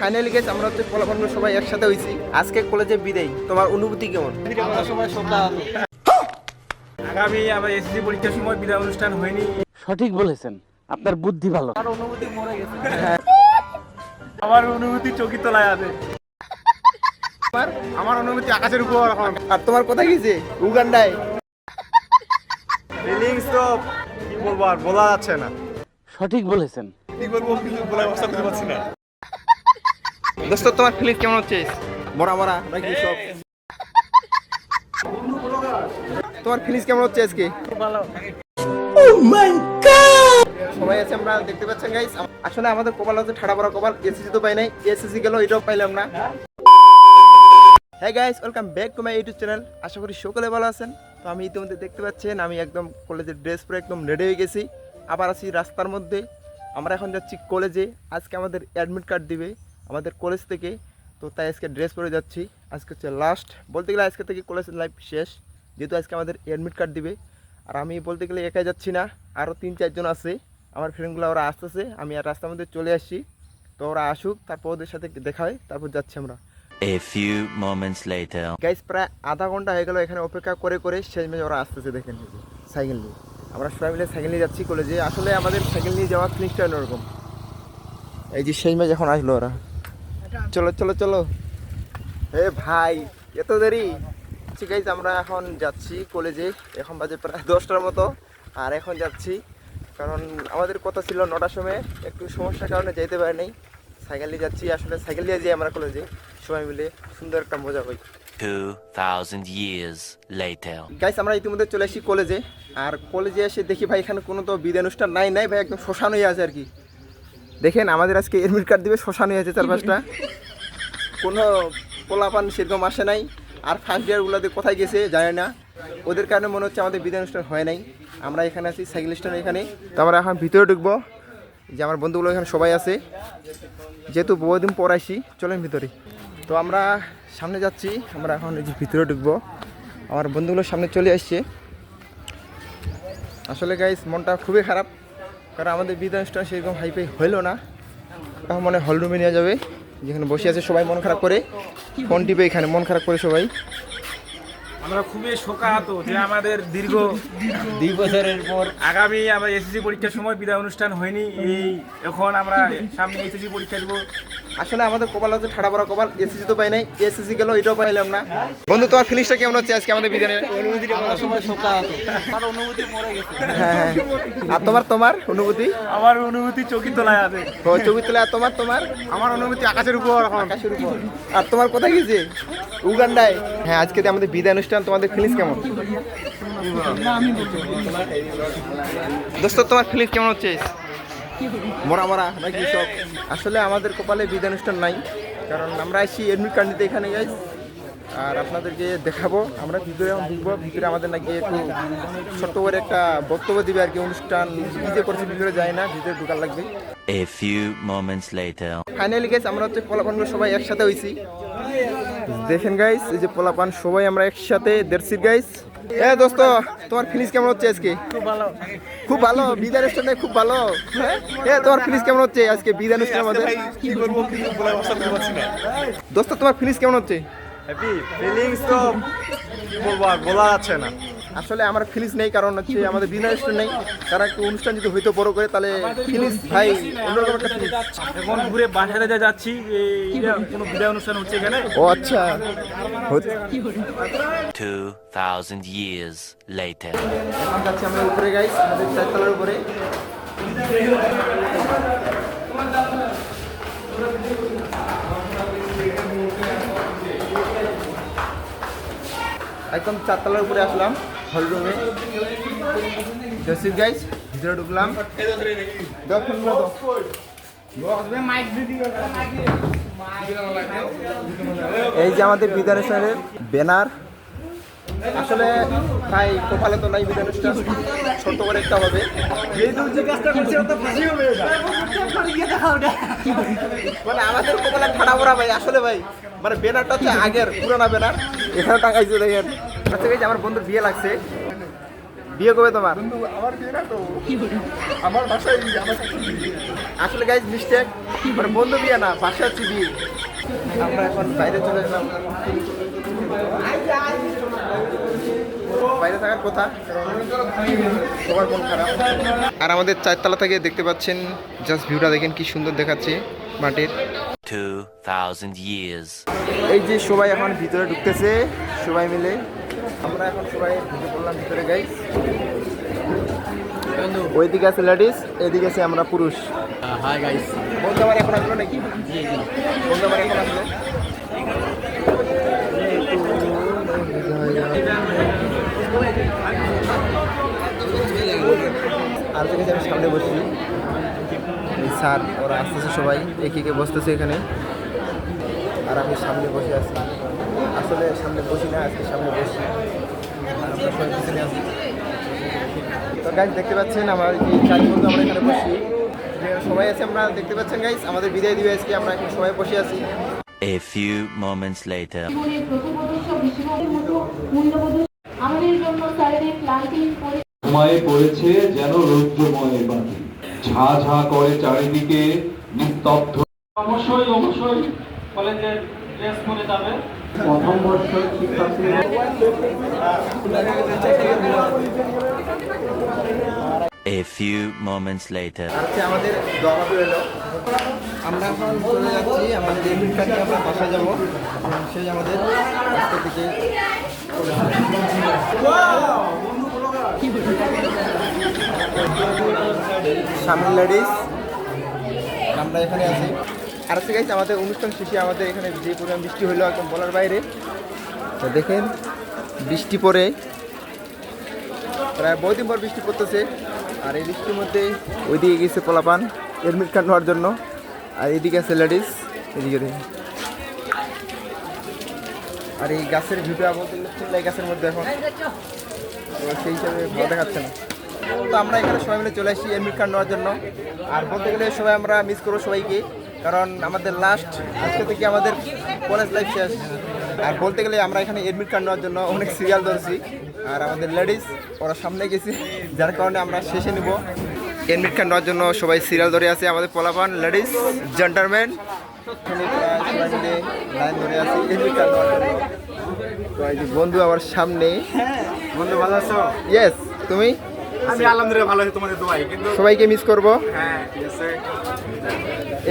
Finally গেছে আমরা হচ্ছে ফলাফল সবাই একসাথে হয়েছি। আজকে কলেজে বিদায়। তোমার অনুভূতি কেমন? আমরা সবাই শ্রদ্ধা আগামী আবার এসএসসি পরীক্ষার সময় বিদায় অনুষ্ঠান হয়নি। সঠিক বলেছেন। আপনার বুদ্ধি ভালো। আর অনুভূতি মরে গেছে। আমার অনুভূতি চকি তলায় আছে। তোমার? আমার অনুভূতি আকাশের উপর এখন আর তোমার কোথায় গেছে উগান্ডায়। ফিলিংস তো কি বলব আর বলা যাচ্ছে না। সঠিক বলেছেন। কি বলব কিছু বলার পারছি না। দোস্ত, তোমার ফিলিংস কেমন হচ্ছে? মরা মরা নাকি সব? তোমার ফিলিংস কেমন হচ্ছে আজকে? ভালো সবাই আছে, আমরা দেখতে পাচ্ছেন গাইস আসলে আমাদের কপাল হচ্ছে ঠাড়া পড়া কপাল এসএসসি তো পাই নাই এসএসসি গেল এটাও পাইলাম না। হ্যাঁ guys welcome back to my YouTube channel আশা করি সকলে ভালো আছেন। তো আমি ইতিমধ্যে দেখতে পাচ্ছেন, আমি একদম কলেজের ড্রেস পরে একদম রেডি হয়ে গেছি। আবার আছি রাস্তার মধ্যে। আমরা এখন যাচ্ছি কলেজে আজকে আমাদের অ্যাডমিট কার্ড দিবে। আমাদের কলেজ থেকে। তো তাই আজকে ড্রেস পরে যাচ্ছি। আজকে হচ্ছে লাস্ট বলতে গেলে আজকে থেকে কলেজ লাইফ শেষ। যেহেতু আজকে আমাদের অ্যাডমিট কার্ড দিবে। আর আমি বলতে গেলে একাই যাচ্ছি না। আরও তিন চারজন আছে। আমার ফ্রেন্ডগুলো ওরা আসতেছে। আমি আর রাস্তার মধ্যে চলে আসছি। তো ওরা আসুক তারপর ওদের সাথে দেখা হয় তারপর যাচ্ছি আমরা। A few moments later. Guys প্রায় আধা ঘণ্টা হয়ে গেল এখানে অপেক্ষা করে করে শেষ মেয়ে ওরা আসতেছে দেখেন সাইকেল নিয়ে। আমরা সবাই মিলে সাইকেল নিয়ে যাচ্ছি কলেজে আসলে আমাদের সাইকেল নিয়ে যাওয়ার ফিনিশটা অন্যরকম। এই যে সেই মেয়ে যখন আসলো ওরা। চলো চলো চলো। হে ভাই এত দেরি? ঠিক আছে আমরা এখন যাচ্ছি কলেজে এখন বাজে প্রায় দশটার মতো আর এখন যাচ্ছি। কারণ আমাদের কথা ছিল নটার সময় একটু সমস্যার কারণে যেতে পারি নাই। সাইকেল নিয়ে যাচ্ছি আসলে সাইকেল নিয়ে যাই আমরা কলেজে সবাই মিলে সুন্দর একটা মজা 2,000 years later. গাইস আমরা ইতিমধ্যে চলে আসি কলেজে আর কলেজে এসে দেখি ভাই এখানে কোনো তো বিদায় অনুষ্ঠান নাই নাই ভাই একদম শ্মশান হয়ে আছে আর কি। দেখেন আমাদের আজকে এডমিট কার্ড দিবে শ্মশান হয়ে আছে চার পাঁচটা কোনো পোলাপান সেরকম আসে নাই। আর ফার্স্ট ইয়ারগুলোতে কোথায় গেছে জানে না। ওদের কারণে মনে হচ্ছে আমাদের বিদায় অনুষ্ঠান হয় নাই। আমরা এখানে আছি সাইকেল স্ট্যান্ড এখানে। তো আমরা এখন ভিতরে ঢুকবো। যে আমার বন্ধুগুলো এখানে সবাই আছে। যেহেতু বহুদিন পর আসি চলেন ভিতরে। তো আমরা সামনে যাচ্ছি। আমরা এখন এই যে ভিতরে ঢুকবো। আমার বন্ধুগুলো সামনে চলে আসছে। আসলে গাইস মনটা খুবই খারাপ। কারণ আমাদের বিদায় অনুষ্ঠান সেরকম হাইফাই হইল না। এখন মনে হল রুমে নিয়ে যাবে যেখানে বসে আছে সবাই মন খারাপ করে। ফোন টিপে এখানে মন খারাপ করে সবাই। আমরা খুবই শোকাহত যে আমাদের দীর্ঘ দুই বছরের পর আগামী আমরা এসএসসি পরীক্ষার সময় বিদায় অনুষ্ঠান হয়নি। এই এখন আমরা সামনে এসএসসি পরীক্ষা দিব। আসলে আমাদের কপাল হচ্ছে ঠাড়া পড়া কপাল এসএসসি তো পাই নাই এসএসসি গেল এটাও পাইলাম না। বন্ধু তোমার ফিলিংসটা কেমন হচ্ছে আজকে আমাদের বিদায় আমরা সবাই শ্রদ্ধা আর অনুভূতি মরে গেছে। হ্যাঁ হ্যাঁ। আর তোমার তোমার অনুভূতি? আমার অনুভূতি চকি তলায় আছে। ও ছবি তোলা আর তোমার তোমার? আমার অনুভূতি আকাশের উপর আকাশের উপর। আর তোমার কোথায় গেছে? উগান্ডায়? হ্যাঁ আজকে আমাদের বিদায় অনুষ্ঠান তোমাদের ফিলিংস কেমন? দোস্ত তোমার ফিলিংস কেমন হচ্ছে? মরা মরা নাকি সব আসলে আমাদের কপালে বিদায় অনুষ্ঠান নাই। কারণ আমরা আসি এডমিট কার্ড নিতে এখানে যাই। আর আপনাদেরকে দেখাবো আমরা ভিতরে ঢুকবো ভিতরে আমাদের নাকি একটু ছোট্ট করে একটা বক্তব্য দিবে আর কি অনুষ্ঠান কী করছে ভিতরে যায় না ভিতরে ঢুকার লাগবে। A few moments later. Finally গেছে আমরা হচ্ছে পোলাপানগুলো সবাই একসাথে হয়েছি দেখেন গাইস এই যে পোলাপান সবাই আমরা একসাথে দেড়শির গাইস এ দোস্ত তোমার ফিনিশ কেমন হচ্ছে আজকে? খুব ভালো। খুব ভালো? বিদা রেস্টুরেন্টে খুব ভালো? হ্যাঁ এ তোমার ফিনিশ কেমন হচ্ছে আজকে বিদা কি না। দোস্ত তোমার ফিনিশ কেমন হচ্ছে? হ্যাপি ফিলিংস তো বলব বলা যাচ্ছে না। আসলে আমার ফিলিংস নেই কারণ হচ্ছে আমাদের বিদায় অনুষ্ঠান নেই। তারা একটু অনুষ্ঠান যদি হইতো বড় করে তাহলে ফিলিংস ভাই অন্যরকম একটা feelings। এখন ঘুরে বাসাতে যা যাচ্ছি কোনো বিদায় অনুষ্ঠান হচ্ছে এখানে? ও আচ্ছা। হচ্ছে। 2,000 years later. এখন যাচ্ছি আমরা উপরে গাইস আমাদের চারতলার উপরে। একদম চারতলার উপরে আসলাম। হল রুমে জসিদ গাইস ভিতরে ঢুকলাম। এই যে আমাদের বিধান অনুষ্ঠানের ব্যানার। আসলে ভাই কপালে তো নাই বিধান অনুষ্ঠান। ছোট্ট করে একটা হবে। মানে আমাদের কপালে ঠাড়া পড়া ভাই আসলে ভাই। মানে ব্যানারটা হচ্ছে আগের পুরানা ব্যানার। এখানে টাকাইছে দেখেন আচ্ছা এই যে আমার বন্ধুর বিয়ে লাগছে। বিয়ে কবে তোমার? আমার বিয়ে না তো। আমার বাসায় আমার আসলে গাইজ মিস্টেক মানে বন্ধু বিয়ে না বাসা হচ্ছে বিয়ে। আমরা এখন বাইরে চলে এলাম। বাইরে থাকার কথা সবার মন খারাপ। আর আমাদের চারতলা থেকে দেখতে পাচ্ছেন জাস্ট ভিউটা দেখেন কি সুন্দর দেখাচ্ছে মাটির। 2,000 years. এই যে সবাই এখন ভিতরে ঢুকতেছে সবাই মিলে। আমরা এখন সবাই ঢুকে পড়লাম ভিতরে গাইস ওইদিকে আছে লেডিস এদিকে আছে আমরা পুরুষ। হাই গাইস বন্ধু আমার এখন আসলো নাকি? বন্ধু আমার এখন আসলো। আর থেকে আমি সামনে বসি এই স্যার ওরা আসতেছে সবাই একে একে বসতেছে এখানে। আর আমি সামনে বসে আছি। আসলে সামনে বসি না আজকে সামনে বসি। তো গাইজ দেখতে পাচ্ছেন আমার এই চার বন্ধু আমরা এখানে বসি। সবাই আছে আমরা দেখতে পাচ্ছেন গাইজ আমাদের বিদায় দিবে আজকে আমরা এখন সবাই বসে আছি। A few moments later. সময়ে পড়েছে যেন রৌদ্রময় বাতি। ঝা ঝা করে চারিদিকে নিস্তব্ধ অবশ্যই অবশ্যই কলেজের ড্রেস পরে যাবে। প্রথম বর্ষের শিক্ষার্থীরা A few moments later. আমাদের আমরা এখন চলে যাচ্ছি আমাদের আমরা যাব। সেই আমাদের থেকে সামনে লেডিস আমরা এখানে আছি। আর হচ্ছে গাইছে আমাদের অনুষ্ঠান শেষে আমাদের এখানে যে পরিমাণ বৃষ্টি হলো একদম বলার বাইরে। তো দেখেন, বৃষ্টি পড়ে। প্রায় বহুদিন পর বৃষ্টি পড়তেছে। আর এই বৃষ্টির মধ্যে ওইদিকে গেছে পোলাপান এডমিট কার্ড নেওয়ার জন্য। আর এদিকে আছে লেডিস, এদিকে দেখুন। আর এই গাছের ভিউটা বলতে গাছের মধ্যে এখন। সেই হিসাবে ভালো দেখাচ্ছে না। তো আমরা এখানে সবাই মিলে চলে আসি এডমিট কার্ড নেওয়ার জন্য। আর বলতে গেলে সবাই আমরা মিস করব সবাইকে। কারণ আমাদের লাস্ট আজকে থেকে আমাদের কলেজ লাইফ শেষ। আর বলতে গেলে আমরা এখানে এডমিট কার্ড নেওয়ার জন্য অনেক সিরিয়াল ধরছি। আর আমাদের লেডিস ওরা সামনে গেছে যার কারণে আমরা শেষে নিব। এডমিট কার্ড নেওয়ার জন্য সবাই সিরিয়াল ধরে আছে আমাদের পোলাপান লেডিস জেন্টারম্যান লাইন ধরে আছি এডমিট কার্ড নেওয়ার জন্য। তো এই যে বন্ধু আমার সামনে। বন্ধু ভালো আছো? ইয়েস তুমি? আমি আলহামদুলিল্লাহ ভালো আছি তোমাদের দোয়াই কিন্তু সবাইকে মিস করব। হ্যাঁ ঠিক আছে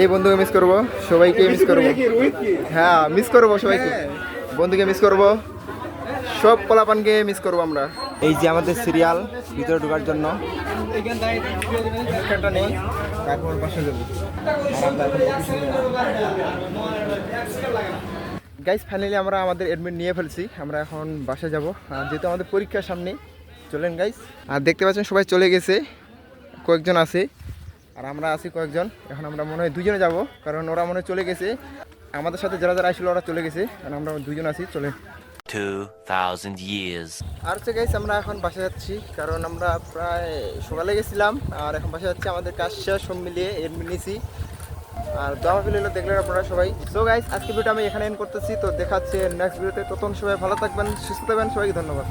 এই বন্ধুকে মিস করব। সবাইকে মিস করব। হ্যাঁ মিস করব সবাইকে। বন্ধুকে মিস করব। সব পোলাপানকে মিস করব আমরা। এই যে আমাদের সিরিয়াল ভিতরে ঢোকার জন্য। গাইস ফাইনালি আমরা আমাদের এডমিট নিয়ে ফেলছি। আমরা এখন বাসা যাব। যেহেতু আমাদের পরীক্ষার সামনে চলেন গাইস আর দেখতে পাচ্ছেন সবাই চলে গেছে। কয়েকজন আছে। আর আমরা আছি কয়েকজন। এখন আমরা মনে হয় দুজনে যাব কারণ ওরা মনে হয় চলে গেছে। আমাদের সাথে যারা যারা আসছিল ওরা চলে গেছে। কারণ আমরা দুজন আছি চলে 2,000 years আর হচ্ছে গাইস আমরা এখন বাসা যাচ্ছি কারণ আমরা প্রায় সকালে গেছিলাম আর এখন বাসা যাচ্ছি আমাদের কাজ শেষ সব মিলিয়ে এডমিট নিয়েছি আর দোয়া ফিলে দেখলেন আপনারা সবাই। সো গাইস আজকে ভিডিও আমি এখানে এন্ড করতেছি তো দেখাচ্ছে নেক্সট ভিডিওতে তখন সবাই ভালো থাকবেন সুস্থ থাকবেন সবাইকে ধন্যবাদ।